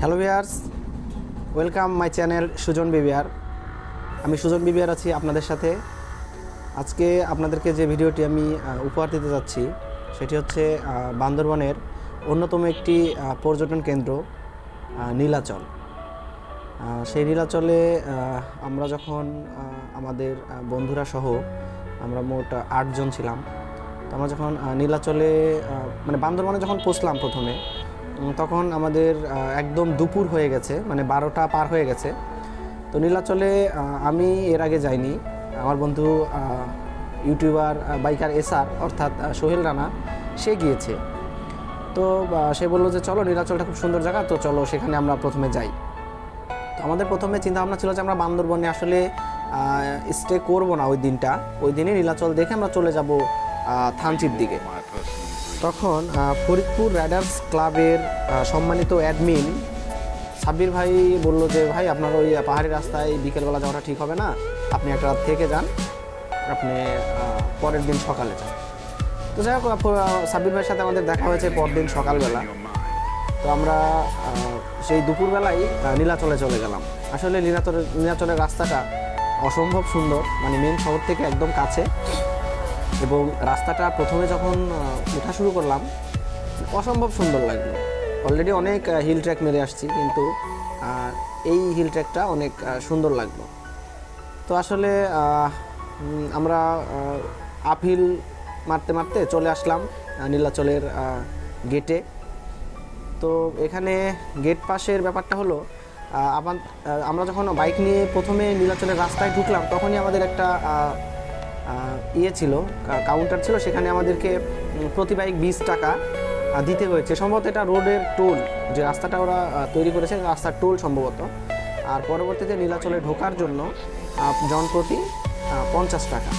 Hello viewers welcome my channel Sujan BBR আমি সুজন বিবিআর আছি আপনাদের সাথে। আজকে আপনাদেরকে যে ভিডিওটি আমি উপহার দিতে যাচ্ছি সেটি হচ্ছে বান্দরবনের অন্যতম একটি পর্যটন কেন্দ্র নীলাচল। সেই নীলাচলে আমরা যখন আমাদের বন্ধুরা সহ আমরা মোট আটজন ছিলাম। তো আমরা যখন নীলাচলে মানে বান্দরবনে যখন পৌঁছলাম প্রথমে তখন আমাদের একদম দুপুর হয়ে গেছে মানে বারোটা পার হয়ে গেছে। তো নীলাচলে আমি এর আগে যাইনি। আমার বন্ধু ইউটিউবার বাইকার এসআর অর্থাৎ সোহেল রানা, সে গিয়েছে। তো সে বলল যে, চলো, নীলাচলটা খুব সুন্দর জায়গা, তো চলো, সেখানে আমরা প্রথমে যাই। তো আমাদের প্রথমে চিন্তা ভাবনা ছিল যে, আমরা বান্দরবনে আসলে স্টে করব না ওই দিনটা। ওই দিনে নীলাচল দেখে আমরা চলে যাব থানচির দিকে। তখন ফরিদপুর রাইডার্স ক্লাবের সম্মানিত অ্যাডমিন সাব্বির ভাই বলল যে, ভাই, আপনার ওই পাহাড়ি রাস্তায় বিকেলবেলা যাওয়াটা ঠিক হবে না। আপনি একটা রাত থেকে যান। আপনি পরের দিন সকালে। তো যাই হোক সাব্বির ভাইয়ের সাথে আমাদের দেখা হয়েছে পরদিন সকালবেলা। তো আমরা সেই দুপুরবেলায় আহ, নীলাচলে চলে গেলাম। আসলে নীলাচলের নীলাচলের রাস্তাটা অসম্ভব সুন্দর মানে মেন শহর থেকে একদম কাছে। এবং রাস্তাটা প্রথমে যখন ওঠা শুরু করলাম অসম্ভব সুন্দর লাগল। অলরেডি অনেক হিল ট্র্যাক মেরে আসছি কিন্তু এই হিল ট্র্যাকটা অনেক সুন্দর লাগল। তো আসলে আমরা আপহিল মারতে মারতে চলে আসলাম নীলাচলের গেটে। তো এখানে গেট পাশের ব্যাপারটা হলো আবার আমরা যখন বাইক নিয়ে প্রথমে নীলাচলের রাস্তায় ঢুকলাম, তখনই আমাদের একটা ইয়ে ছিল কাউন্টার ছিল, সেখানে আমাদেরকে প্রতি বাইক বিশ টাকা দিতে হয়েছে। সম্ভবত এটা রোডের টোল, যে রাস্তাটা ওরা তৈরি করেছে, রাস্তার টোল সম্ভবত। আর পরবর্তীতে নীলাচলে ঢোকার জন্য জনপ্রতি পঞ্চাশ টাকা।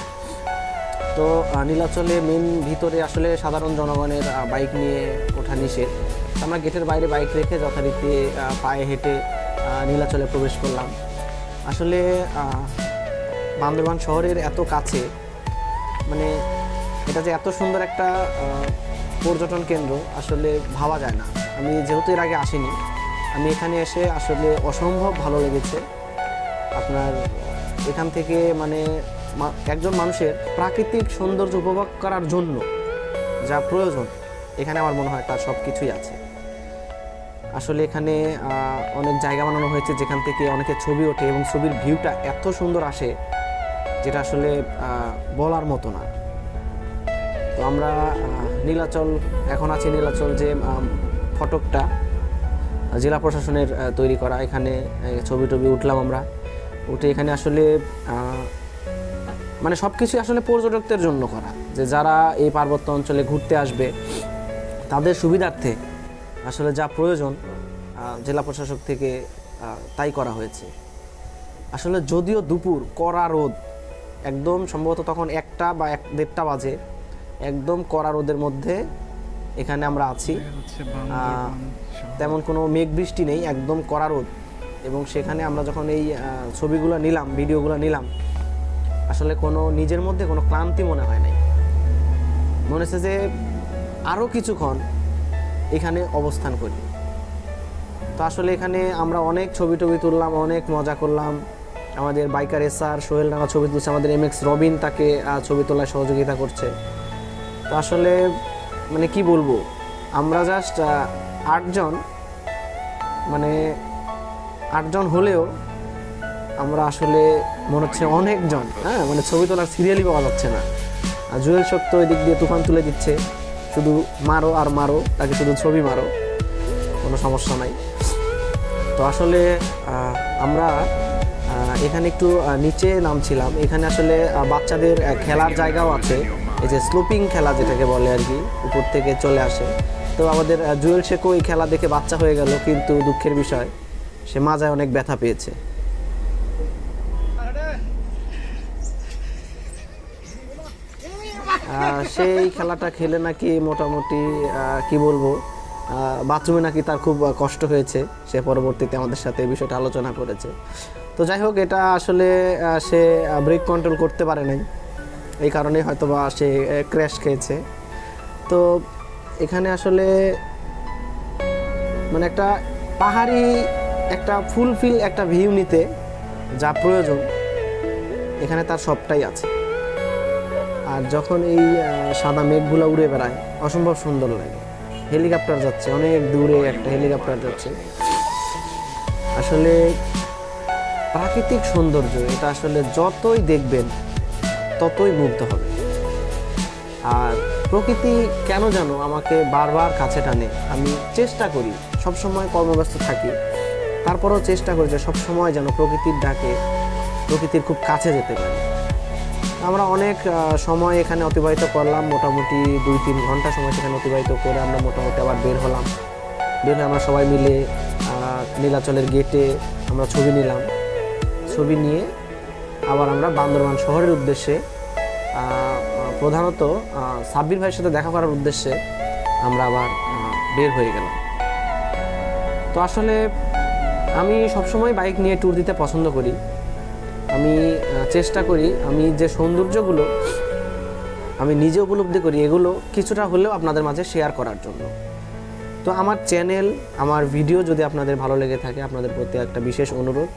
তো নীলাচলে মেন ভিতরে আসলে সাধারণ জনগণের বাইক নিয়ে ওঠা নিষেধ। আমরা গেটের বাইরে বাইক রেখে যথারীতি পায়ে হেঁটে নীলাচলে প্রবেশ করলাম। আসলে বান্দরবান শহরের এত কাছে মানে এটা যে এত সুন্দর একটা পর্যটন কেন্দ্র, আসলে ভাবা যায় না। আমি যেহেতু এর আগে আসিনি, আমি এখানে এসে আসলে অসম্ভব ভালো লেগেছে। আপনার এখান থেকে মানে একজন মানুষের প্রাকৃতিক সৌন্দর্য উপভোগ করার জন্য যা প্রয়োজন, এখানে আমার মনে হয় তার সব কিছুই আছে। আসলে এখানে অনেক জায়গা বানানো হয়েছে যেখান থেকে অনেকে ছবি ওঠে এবং ছবির ভিউটা এত সুন্দর আসে যেটা আসলে বলার মতো না। তো আমরা নীলাচল, এখন আছি নীলাচল যে ফটকটা জেলা প্রশাসনের তৈরি করা। এখানে ছবি টবি উঠলাম আমরা। উঠে এখানে আসলে মানে সব কিছুই আসলে পর্যটকদের জন্য করা। যে যারা এই পার্বত্য অঞ্চলে ঘুরতে আসবে তাদের সুবিধার্থে আসলে যা প্রয়োজন জেলা প্রশাসক থেকে তাই করা হয়েছে। আসলে যদিও দুপুর কড়া রোদ একদম সম্ভবত তখন একটা বা এক দেড়টা বাজে একদম কড়া রোদের মধ্যে এখানে আমরা আছি। তেমন কোনো মেঘ বৃষ্টি নেই একদম কড়া রোদ। এবং সেখানে আমরা যখন এই ছবিগুলো নিলাম, ভিডিওগুলো নিলাম, আসলে কোনো নিজের মধ্যে কোনো ক্লান্তি মনে হয় নাই। মনে হচ্ছে যে আরও কিছুক্ষণ এখানে অবস্থান করি। তো আসলে এখানে আমরা অনেক ছবি টবি তুললাম, অনেক মজা করলাম। আমাদের বাইকার এসআর সোহেল রানা ছবি তুলছে, আমাদের এম এক্স রবিন তাকে ছবি তোলায় সহযোগিতা করছে। তো আসলে মানে কি বলব? আমরা জাস্ট আটজন মানে আটজন হলেও আমরা আসলে মনে হচ্ছে অনেকজন হ্যাঁ? মানে ছবি তোলার সিরিয়ালই পাওয়া যাচ্ছে না। আর জুয়েল ওই দিক দিয়ে তুফান তুলে দিচ্ছে। শুধু মারো আর মারো, তাকে শুধু ছবি মারো, কোনো সমস্যা নাই। তো আসলে আমরা এখানে একটু নিচে নামছিলাম। এখানে আসলে বাচ্চাদের খেলার জায়গাও আছে। এই যে স্লোপিং খেলা যেটাকে বলে আর কি, উপর থেকে চলে আসে। তো আমাদের জুয়েল শেখও এই খেলা দেখে বাচ্চা হয়ে গেল, কিন্তু দুঃখের বিষয় সে মাজায় অনেক ব্যথা পেয়েছে। সেই খেলাটা খেলে নাকি মোটামুটি কি বলব বাথরুমে নাকি তার খুব কষ্ট হয়েছে। সে পরবর্তীতে আমাদের সাথে এই বিষয়টা আলোচনা করেছে। তো যাই হোক, এটা আসলে সে ব্রেক কন্ট্রোল করতে পারে নাই। এই কারণে হয়তো বা সে ক্র্যাশ খেয়েছে। তো এখানে আসলে মানে একটা পাহাড়ি একটা ফুলফিল একটা ভিউ নিতে যা প্রয়োজন, এখানে তার সবটাই আছে। আর যখন এই সাদা মেঘগুলো উড়ে বেড়ায়, অসম্ভব সুন্দর লাগে। হেলিকপ্টার যাচ্ছে, অনেক দূরে একটা হেলিকপ্টার যাচ্ছে। আসলে প্রাকৃতিক সৌন্দর্য, এটা আসলে যতই দেখবেন, ততই মুগ্ধ হবে। আর প্রকৃতি কেন যেন আমাকে বারবার কাছে টানে, আমি চেষ্টা করি, সবসময় কর্মব্যস্ত থাকি। তারপরেও চেষ্টা করি যে সবসময় যেন প্রকৃতির ডাকে প্রকৃতির খুব কাছে যেতে পারি। আমরা অনেক সময় এখানে অতিবাহিত করলাম, মোটামুটি দুই তিন ঘণ্টা সময় সেখানে অতিবাহিত করে আমরা মোটামুটি আবার বের হলাম। বের হয়ে আমরা সবাই মিলে নীলাচলের গেটে আমরা ছবি নিলাম। ছবি নিয়ে আবার আমরা বান্দরবান শহরের উদ্দেশ্যে প্রধানত সাব্বির ভাইয়ের সাথে দেখা করার উদ্দেশ্যে আমরা আবার বের হয়ে গেলাম। তো আসলে আমি সবসময় বাইক নিয়ে ট্যুর দিতে পছন্দ করি। আমি চেষ্টা করি আমি যে সৌন্দর্যগুলো আমি নিজে উপলব্ধি করি এগুলো কিছুটা হলেও আপনাদের মাঝে শেয়ার করার জন্য। তো আমার চ্যানেল আমার ভিডিও যদি আপনাদের ভালো লেগে থাকে, আপনাদের প্রতি একটা বিশেষ অনুরোধ।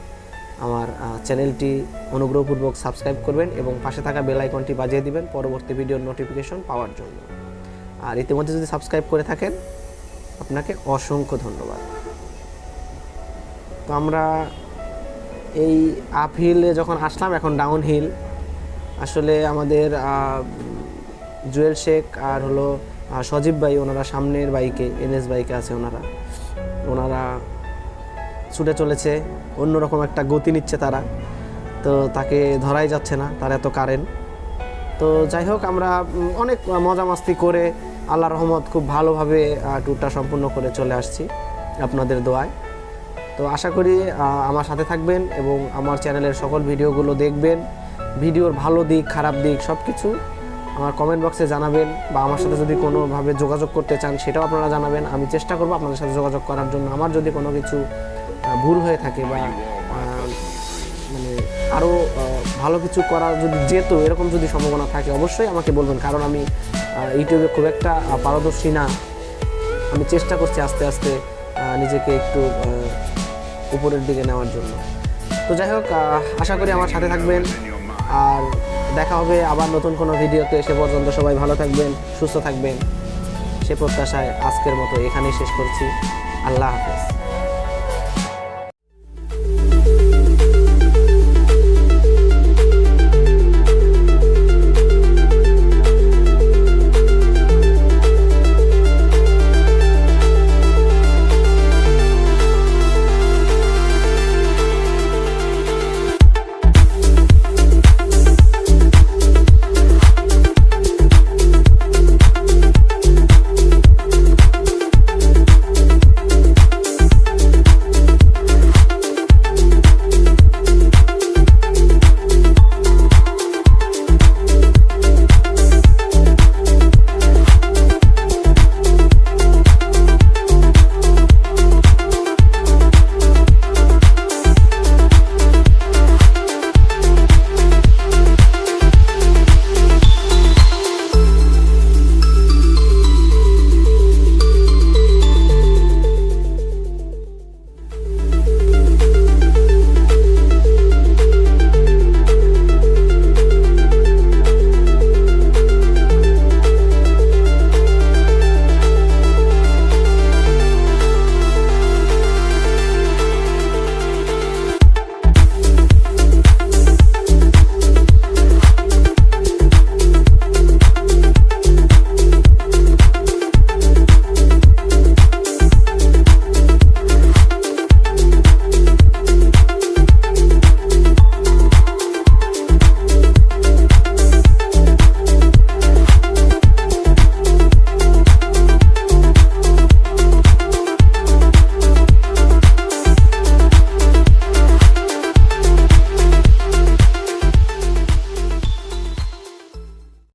আমার চ্যানেলটি অনুগ্রহপূর্বক সাবস্ক্রাইব করবেন এবং পাশে থাকা বেল আইকনটি বাজিয়ে দিবেন পরবর্তী ভিডিওর নোটিফিকেশন পাওয়ার জন্য। আর ইতিমধ্যে যদি সাবস্ক্রাইব করে থাকেন, আপনাকে অসংখ্য ধন্যবাদ। তো আমরা এই আপ হিলে যখন আসলাম, এখন ডাউন হিল আসলে আমাদের জুয়েল শেখ আর হলো সজীব ভাই ওনারা সামনের বাইকে এনএস বাইকে আছে ওনারা। ওনারা ছুটে চলেছে, অন্যরকম একটা গতি নিচ্ছে তারা। তো তাকে ধরাই যাচ্ছে না, তার এত কারেন্ট তো যাই হোক, আমরা অনেক মজা মাস্তি করে আল্লাহ রহমত খুব ভালোভাবে ট্যুরটা সম্পূর্ণ করে চলে আসছি। আপনাদের দোয়ায়। তো আশা করি আমার সাথে থাকবেন এবং আমার চ্যানেলের সকল ভিডিওগুলো দেখবেন। ভিডিওর ভালো দিক, খারাপ দিক সব কিছু আমার কমেন্ট বক্সে জানাবেন বা আমার সাথে যদি কোনোভাবে যোগাযোগ করতে চান সেটাও আপনারা জানাবেন। আমি চেষ্টা করব আপনাদের সাথে যোগাযোগ করার জন্য। আমার যদি কোনো কিছু ভুল হয়ে থাকে বা মানে আরও ভালো কিছু করার যদি যেত, এরকম যদি সম্ভাবনা থাকে অবশ্যই আমাকে বলবেন। কারণ আমি ইউটিউবে খুব একটা পারদর্শী না। আমি চেষ্টা করছি আস্তে আস্তে নিজেকে একটু উপরের দিকে নেওয়ার জন্য। তো যাই হোক আশা করি আমার সাথে থাকবেন। আর দেখা হবে আবার নতুন কোনো ভিডিওতে। সে পর্যন্ত সবাই ভালো থাকবেন, সুস্থ থাকবেন। সে প্রত্যাশায় আজকের মতো এখানেই শেষ করছি। আল্লাহ হাফেজ।